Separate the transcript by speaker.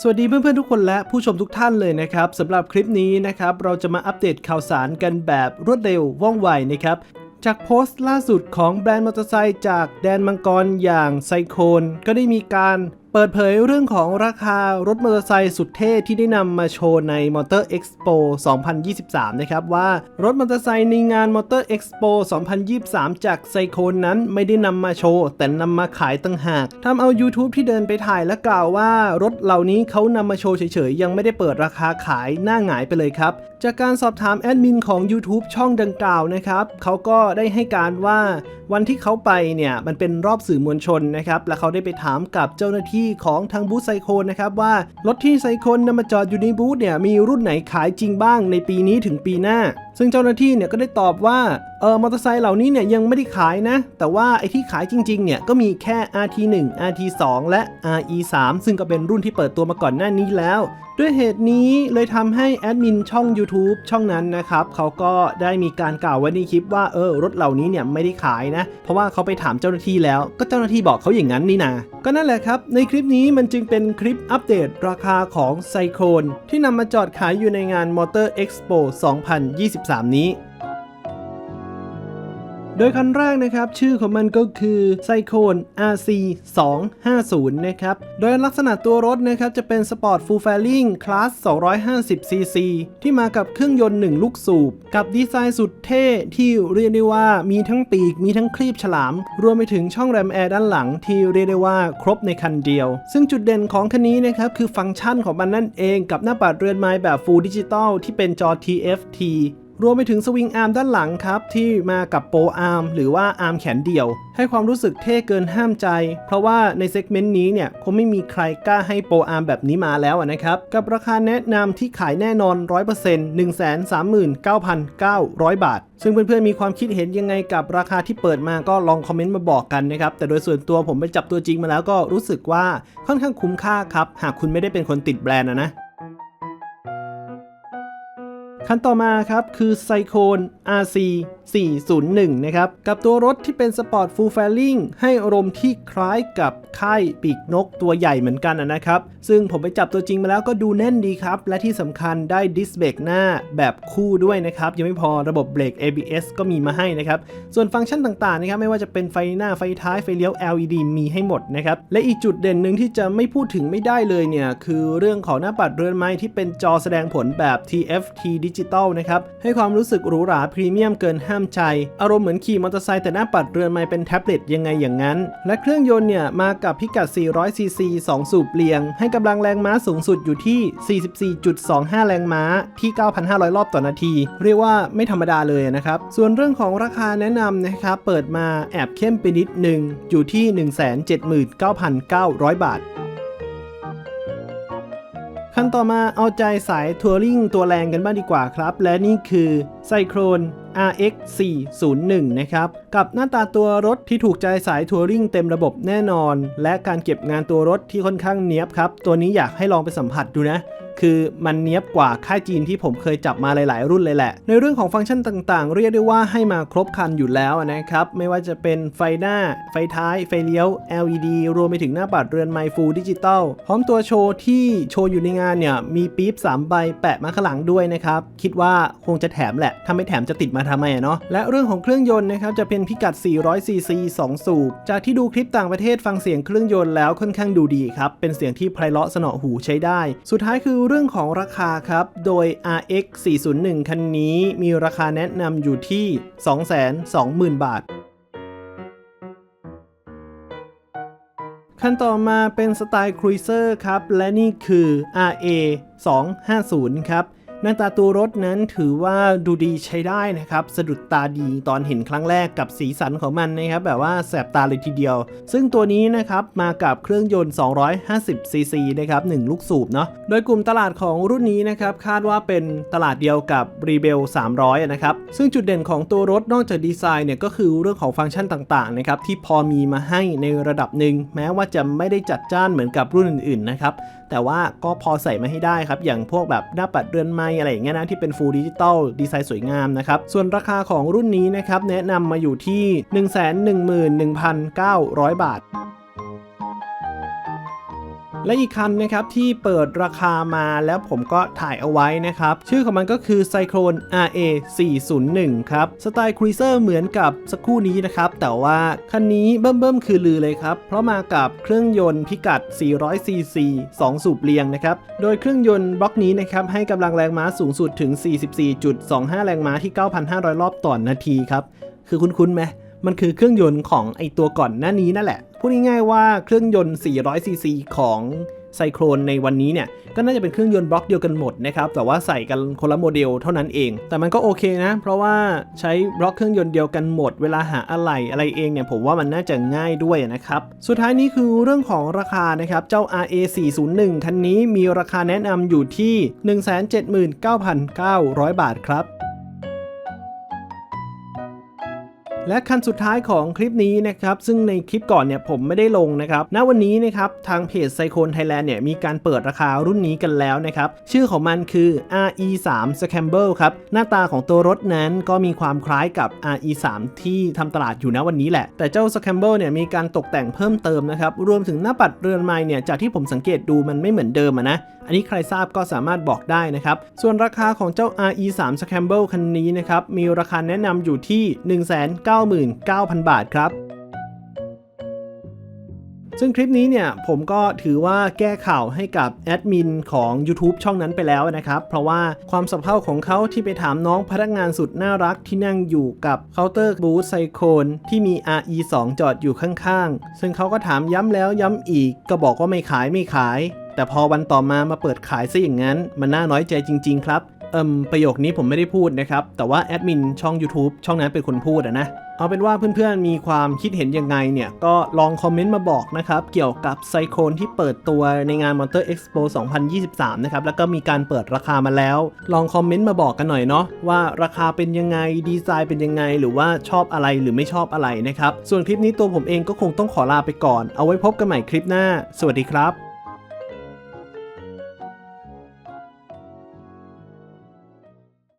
Speaker 1: สวัสดีเพื่อนๆทุกคนและผู้ชมทุกท่านเลยนะครับสำหรับคลิปนี้นะครับเราจะมาอัปเดตข่าวสารกันแบบรวดเร็วว่องไวนะครับจากโพสต์ล่าสุดของแบรนด์มอเตอร์ไซค์จากแดนมังกรอย่างไซโคนก็ได้มีการ เปิดเผยเรื่องของราคารถมอเตอร์ไซค์สุดเท่ที่ได้นำมาโชว์ใน Motor Expo 2023 นะครับว่ารถมอเตอร์ไซค์ในงาน Motor Expo 2023 จากไซโคนนั้นไม่ได้นำมาโชว์ แต่นำมาขายตั้งหากทำเอา YouTube ที่เดินไปถ่ายและกล่าวว่ารถเหล่านี้เขานำมาโชว์เฉยๆ ยังไม่ได้เปิดราคาขายหน้าหงายไปเลยครับ จากการสอบถามแอดมินของ YouTube ช่องดังกล่าวนะครับเขาก็ได้ให้การว่าวันที่เขาไปเนี่ยมันเป็นรอบสื่อมวลชนนะครับและเขาได้ไปถามกับเจ้าหน้าที่ของทางบูธไซโคนนะครับว่ารถที่ไซโคนนำมาจอดอยู่ในบูธเนี่ยมีรุ่นไหนขายจริงบ้างในปีนี้ถึงปีหน้า ซึ่งเจ้าหน้าที่เนี่ยก็ได้ตอบว่าเออมอเตอร์ไซค์เหล่านี้เนี่ยยังไม่ได้ขายนะ แต่ว่าไอที่ขายจริงๆเนี่ยก็มีแค่ RT1 RT2 และ RE3 ซึ่งก็เป็นรุ่นที่เปิดตัวมาก่อนหน้านี้แล้ว ด้วยเหตุนี้เลยทำให้แอดมินช่อง YouTube ช่องนั้นนะครับเขาก็ได้มีการกล่าวไว้ในคลิปว่าเออรถเหล่านี้เนี่ยไม่ได้ขายนะ เพราะว่าเขาไปถามเจ้าหน้าที่แล้วก็เจ้าหน้าที่บอกเขาอย่างนั้นนี่นาก็นั่นแหละครับ ในคลิปนี้มันจึงเป็นคลิปอัปเดตราคาของไซโครนที่นำมาจอดขายอยู่ในงานมอเตอร์เอ็กซ์โป2022 13 นี้โดยคันแรกนะครับ ชื่อของมันก็คือไซโคน RC 2 5 0นะครับ โดยลักษณะตัวรถนะครับ จะเป็นสปอร์ตฟูลแฟลิงคลาส 250cc ที่มากับเครื่องยนต์ 1 ลูกสูบ กับดีไซน์สุดเท่ ที่เรียกได้ว่ามีทั้งปีก มีทั้งครีบฉลาม รวมไปถึงช่องแรมแอร์ด้านหลัง ที่เรียกได้ว่าครบในคันเดียว ซึ่งจุดเด่นของคันนี้นะครับ คือฟังก์ชันของมันนั่นเอง กับหน้าปัดเรือนไม้แบบฟูลดิจิตอลที่เป็นจอ TFT รวมไปถึงสวิงอาร์มด้านหลังครับ ที่มากับโปรอาร์มหรือว่าอาร์มแขนเดี่ยว ให้ความรู้สึกเท่เกินห้ามใจ เพราะว่าในเซกเมนต์นี้เนี่ยคงไม่มีใครกล้าให้โปรอาร์มแบบนี้มาแล้วนะครับ กับราคาแนะนำที่ขายแน่นอน 100% 139,900 บาท ซึ่งเพื่อนๆมีความคิดเห็นยังไงกับราคาที่เปิดมาก็ลองคอมเมนต์มาบอกกันนะครับ แต่โดยส่วนตัวผมไปจับตัวจริงมาแล้วก็รู้สึกว่าค่อนข้างคุ้มค่าครับ หากคุณไม่ได้เป็นคนติดแบรนด์นะ คันต่อมาครับคือไซโคน RC 401 นะครับ กับตัวรถที่เป็นสปอร์ตฟูลแฟลิงให้อารมณ์ที่คล้ายกับค่ายปีกนกตัวใหญ่เหมือนกันนะครับ ซึ่งผมไปจับตัวจริงมาแล้วก็ดูแน่นดีครับ และที่สำคัญได้ดิสเบรกหน้าแบบคู่ด้วยนะครับ ยังไม่พอระบบเบรก ABS ก็มีมาให้นะครับ ส่วนฟังก์ชันต่างๆนะครับไม่ว่าจะเป็นไฟหน้าไฟท้ายไฟเลี้ยว LED มีให้หมดนะครับและอีกจุดเด่นหนึ่งที่จะไม่พูดถึงไม่ได้เลยเนี่ยคือเรื่องของหน้าปัดเรือนไม้ที่เป็นจอแสดงผลแบบ TFT ดิจิตอลนะครับให้ความรู้สึกหรูหราพรีเมียมเกินห้ามใจ อารมณ์เหมือนขี่มอเตอร์ไซค์แต่หน้าปัดเรือนไม้เป็นแท็บเล็ตยังไงอย่างนั้น และเครื่องยนต์เนี่ยมากับพิกัด 400 ซีซี 2 สูบเรียง ให้กำลังแรงม้าสูงสุดอยู่ที่ 44.25 แรงม้าที่ 9,500 รอบต่อนาที เรียกว่าไม่ธรรมดาเลยนะครับ ส่วนเรื่องของราคาแนะนำนะครับเปิดมาแอบเข้มไปนิดหนึ่งอยู่ที่ 179,900 บาท ขั้นต่อมาเอาใจสายทัวริงตัวแรงกันบ้างดีกว่าครับ และนี่คือไซโครน RX 401นะครับ กับหน้าตาตัวรถที่ถูกใจสายทัวริงเต็มระบบแน่นอน และการเก็บงานตัวรถที่ค่อนข้างเนี๊ยบครับ ตัวนี้อยากให้ลองไปสัมผัสดูนะ คือมันเนี้ยบกว่าค่ายจีนที่ผมเคยจับมาหลาย ๆ รุ่นเลยแหละ ในเรื่องของฟังก์ชันต่างๆ เรียกได้ว่าให้มาครบครันอยู่แล้วนะครับ ไม่ว่าจะเป็นไฟหน้า ไฟท้าย ไฟเลี้ยว LED รวมไปถึงหน้าปัดเรือนไมฟูดิจิตอลพร้อมตัวโชว์ที่โชว์อยู่ในงานเนี่ย มีปี๊บ3ใบแปะมาข้างหลังด้วยนะครับ คิดว่าคงจะแถมแหละ ถ้าไม่แถมจะติดมาทำไมเนาะและเรื่องของเครื่องยนต์นะครับจะเป็นพิกัด 400 ซีซี2สูบจากที่ดูคลิปต่างประเทศฟังเสียงเครื่องยนต์แล้วค่อนข้างดูดีครับเป็นเสียงที่ไพเราะสนอหูใช้ได้ สุดท้ายคือเรื่องของราคาครับ โดย RX 401 คันนี้มีราคาแนะนำอยู่ที่ 220,000 บาทคันต่อมาเป็นสไตล์ครูเซอร์ครับ และนี่คือ RA 250 ครับ หน้าตาตัวรถนั้นถือว่าดูดีใช้ได้นะครับ สะดุดตาดีตอนเห็นครั้งแรกกับสีสันของมันนะครับ แบบว่าแสบตาเลยทีเดียว ซึ่งตัวนี้นะครับ มากับเครื่องยนต์ 250 ซีซีนะครับ 1 ลูกสูบเนาะโดยกลุ่มตลาดของรุ่นนี้นะครับ คาดว่าเป็นตลาดเดียวกับ r e b e l 300 นะครับ ซึ่งจุดเด่นของตัวรถนอกจากดีไซน์เนี่ยก็คือเรื่องของฟังก์ชันต่างๆนะครับที่พอมีมาให้ในระดับหนึ่งแม้ว่าจะไม่ได้จัดจ้านเหมือนกับรุ่นอื่นๆนะครับแต่ว่าก็พอใส่มาให้ได้ครับอย่างพวกแบบหน้าปัดเรือนไม้อะไรอย่างเงี้ยนะที่เป็นฟูลดิจิตอลดีไซน์สวยงามนะครับ ส่วนราคาของรุ่นนี้นะครับแนะนำมาอยู่ที่ 111,900 บาท และอีกคันนะครับที่เปิดราคามาแล้วผมก็ถ่ายเอาไว้นะครับ ชื่อของมันก็คือ Cyclone RA 401 ครับ สไตล์ครูเซอร์เหมือนกับสักครู่นี้นะครับ แต่ว่าคันนี้เบิ่มๆคือลือเลยครับ เพราะมากับเครื่องยนต์พิกัด 400 cc 2 สูบเรียงนะครับ โดยเครื่องยนต์บล็อกนี้นะครับให้กำลังแรงม้าสูงสุดถึง 44.25 แรงม้าที่ 9,500 รอบต่อนนาทีครับ คือคุ้นๆไหม มันคือเครื่องยนต์ของไอตัวก่อนหน้านี้นั่นแหละ พูดง่ายๆว่าเครื่องยนต์ 400 ซีซีของไซโครนในวันนี้เนี่ยก็น่าจะเป็นเครื่องยนต์บล็อกเดียวกันหมดนะครับแต่ว่าใส่กันคนละโมเดลเท่านั้นเอง แต่มันก็โอเคนะ เพราะว่าใช้บล็อกเครื่องยนต์เดียวกันหมด เวลาหาอะไหล่อะไรเองเนี่ยผมว่ามันน่าจะง่ายด้วยนะครับ สุดท้ายนี้คือเรื่องของราคานะครับ เจ้า RA 401คันนี้มีราคาแนะนำอยู่ที่ 179,900 บาทครับ และคันสุดท้ายของคลิปนี้นะครับซึ่งในคลิปก่อนเนี่ยผมไม่ได้ลงนะครับณวันนี้นะครับทางเพจไซโคนไทยแลนด์เนี่ยมีการเปิดราคารุ่นนี้กันแล้วนะครับชื่อของมันคือ RE3 Scramble ครับหน้าตาของตัวรถนั้นก็มีความคล้ายกับ RE3 ที่ทำตลาดอยู่ณวันนี้แหละ แต่เจ้า Scramble เนี่ยมีการตกแต่งเพิ่มเติมนะครับรวมถึงหน้าปัดเรือนไม้เนี่ยจากที่ผมสังเกตดูมันไม่เหมือนเดิมะนะ อันนี้ใครทราบก็สามารถบอกได้นะครับ ส่วนราคาของเจ้า RE3 Scramble คันนี้นะครับ มีราคาแนะนำอยู่ที่ 199,000 บาทครับซึ่งคลิปนี้เนี่ยผมก็ถือว่าแก้ข่าวให้กับแอดมินของ YouTube ช่องนั้นไปแล้วนะครับ เพราะว่าความสับเพ่าของเขาที่ไปถามน้องพนักงานสุดน่ารักที่นั่งอยู่กับเคาน์เตอร์บูธไซโคนที่มี RE2 จอดอยู่ข้างๆ ซึ่งเขาก็ถามย้ำแล้วย้ำอีกก็บอกว่าไม่ขายไม่ขาย แต่พอวันต่อมามาเปิดขายซะอย่างนั้น มันน่าน้อยใจจริง ๆ ครับ เอิมประโยคนี้ผมไม่ได้พูดนะครับ แต่ว่าแอดมินช่อง YouTube ช่องนั้นเป็นคนพูดอะนะ เอาเป็นว่าเพื่อนๆมีความคิดเห็นยังไงเนี่ย ก็ลองคอมเมนต์มาบอกนะครับ เกี่ยวกับไซโคนที่เปิดตัวในงาน Motor Expo 2023 นะครับ แล้วก็มีการเปิดราคามาแล้ว ลองคอมเมนต์มาบอกกันหน่อยเนาะว่าราคาเป็นยังไงดีไซน์เป็นยังไง หรือว่าชอบอะไรหรือไม่ชอบอะไรนะครับส่วนคลิปนี้ตัวผมเองก็คงต้องขอลาไปก่อน เอาไว้พบกันใหม่คลิปหน้า สวัสดีครับ